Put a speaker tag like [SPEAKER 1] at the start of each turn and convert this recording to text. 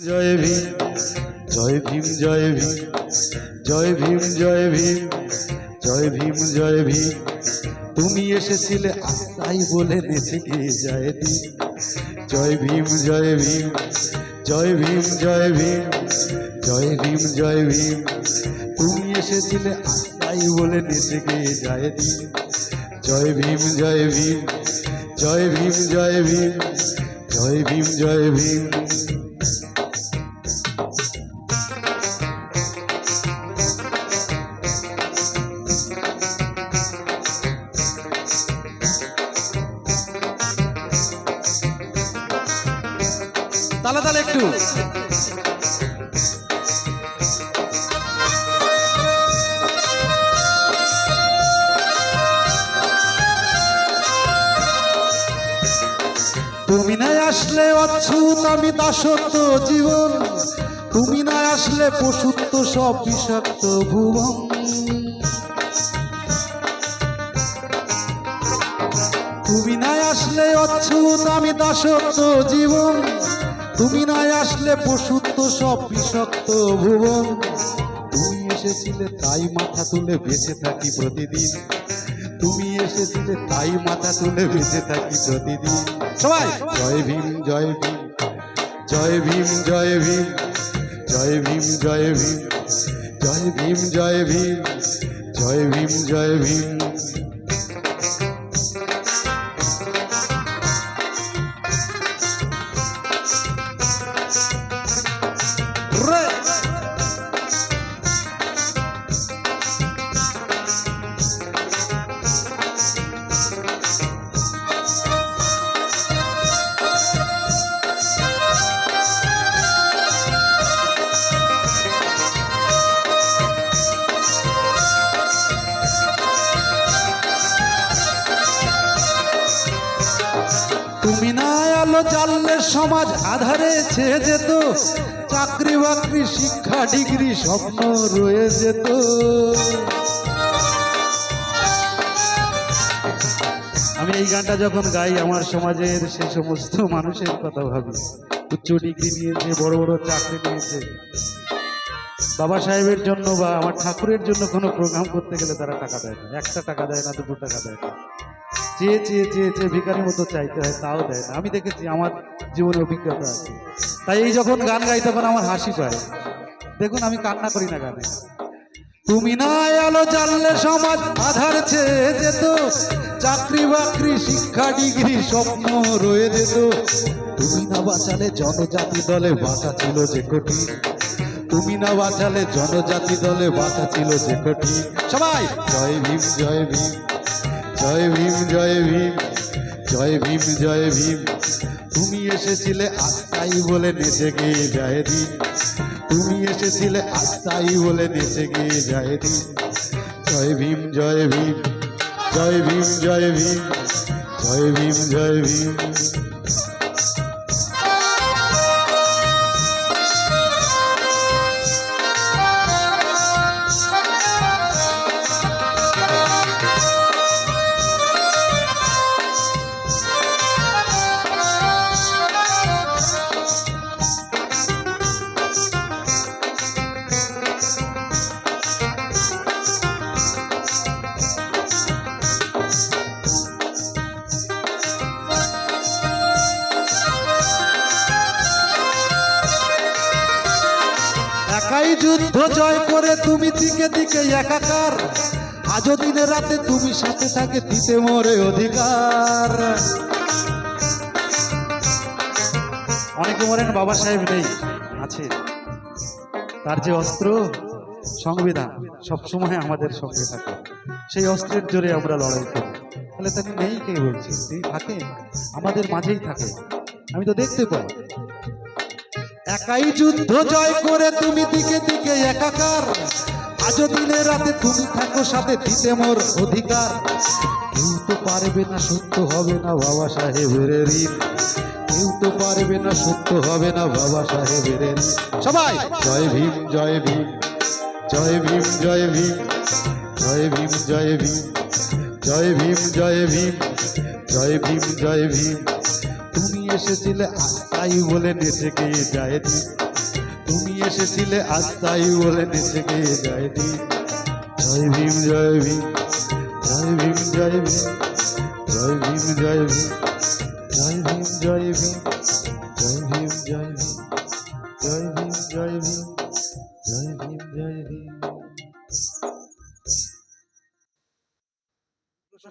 [SPEAKER 1] জয় ভীম জয় ভীম জয় ভীম জয় ভীম জয় ভীম জয় ভীম জয় ভীম তুমি এসেছিলে আস্তাই বলে নেচে গিয়ে দিন জয় ভীম জয় ভীম জয় ভীম জয় ভীম জয় ভীম জয় ভীম তুমি এসেছিলে আস্তাই বলে নেচে গিয়ে দিন জয় ভীম জয় ভীম জয় ভীম জয় ভীম জয় ভীম জয় ভীম তালা তালা একটু। তুমি না আসলে অচ্ছুত আমি দাসত্ব জীবন। তুমি না আসলে পশুত্ব, সব বিষাক্ত ভুবন। তুমি না আসলে অচ্ছুত আমি দাসত্ব জীবন। তুমি না আসলে পশুত্ব সব বিষাক্ত ভুবন। তুমি এসেছিলে তাই মাথা তুলে বেঁচে থাকি প্রতিদিন। তুমি এসেছিলে তাই মাথা তুলে বেঁচে থাকি প্রতিদিন। সবাই, জয় ভীম জয় ভীম। জয় ভীম জয় ভীম। জয় ভীম জয় ভীম। জয় ভীম জয় ভীম। জয় ভীম জয় ভীম। তুমি না আলো জানলে সমাজ আধারে ছেয়ে যেত। চাকরি বাকরি, শিক্ষা, ডিগ্রি স্বপ্ন রয়ে যেত। আমি এই গানটা যখন গাই, আমার সমাজের সে সমস্ত মানুষের কথা ভাবি। উচ্চ ডিগ্রি নিয়েছে, বড় বড় চাকরি নিয়েছে। বাবা সাহেবের জন্য বা আমার ঠাকুরের জন্য কোনো প্রোগ্রাম করতে গেলে তারা টাকা দেয় না। একটা টাকা দেয় না, দুটো টাকা দেয় না। চেয়ে চেয়ে চেয়ে চেয়ে ভিকারির মতো চাইতে হয় তাও দেয় না। আমি দেখেছি আমার জীবনে অভিজ্ঞতা আছে। তাই এই যখন গান গাই তখন আমার হাসি পায়। দেখুন, আমি কান্না করি না গানে। তুমি না আলো জানলে সমাজ আধার ছেয়ে যেত। চাকরি বাকরি, শিক্ষা, ডিগ্রি, স্বপ্ন রয়ে যেত। তুমি না বাঁচালে জনজাতি দলে বাঁচা ছিল যে কঠিন। তুমি না বাঁচালে জনজাতি দলে বাঁচা ছিল যে কঠিন। সবাই, জয় ভীম জয় ভীম। জয় ভীম জয় ভীম জয় ভীম জয় ভীম। তুমি এসেছিলে আস্তাই বলে নেচে গিয়ে যায় দিন। তুমি এসেছিলে আস্তাই বলে নেচে গিয়ে যায় দিন। জয় ভীম জয় ভীম জয় ভীম জয় ভীম জয় ভীম জয় ভীম। একাই যুদ্ধ জয় করে তুমি দিকে দিকে একাকার। আজও দিনে রাতে তুমি সাথে থাকে, দিতে মরে অধিকার। অনেকে বলেন বাবা সাহেব নেই, আছে। তার যে অস্ত্র, সংবিধান সবসময় আমাদের সঙ্গে থাকে। সেই অস্ত্রের জোরে আমরা লড়াই করি। তাহলে তাকে নেই কে বলছে? তিনি থাকে আমাদের মাঝেই থাকে। আমি তো দেখতে পাই। একাই যুদ্ধ জয় করে তুমি দিকে দিকে একাকার। আজও দিনে রাতে তুমি থাকো সাথে দিতে মোর অধিকার। কেউ তো পারবে না, সত্য হবে না বাবা সাহেবের ঋণ। কেউ তো পারবে না, সত্য হবে না বাবা সাহেবের সবাই! জয় ভীম জয় ভীম। জয় ভীম জয় ভীম। জয় ভীম জয় ভীম। জয় ভীম জয় ভীম। জয় ভীম জয় ভীম। এসেছিলে, আস্তাই বলে নেচে গিয়ে যায় দি তুমি এসেছিলে আজ তাই বলে নেচে গিয়ে যায় দি জয় ভীম জয় ভীম জয় ভীম জয় ভীম জয় ভীম জয় ভীম জয় ভীম জয় ভীম জয় ভীম।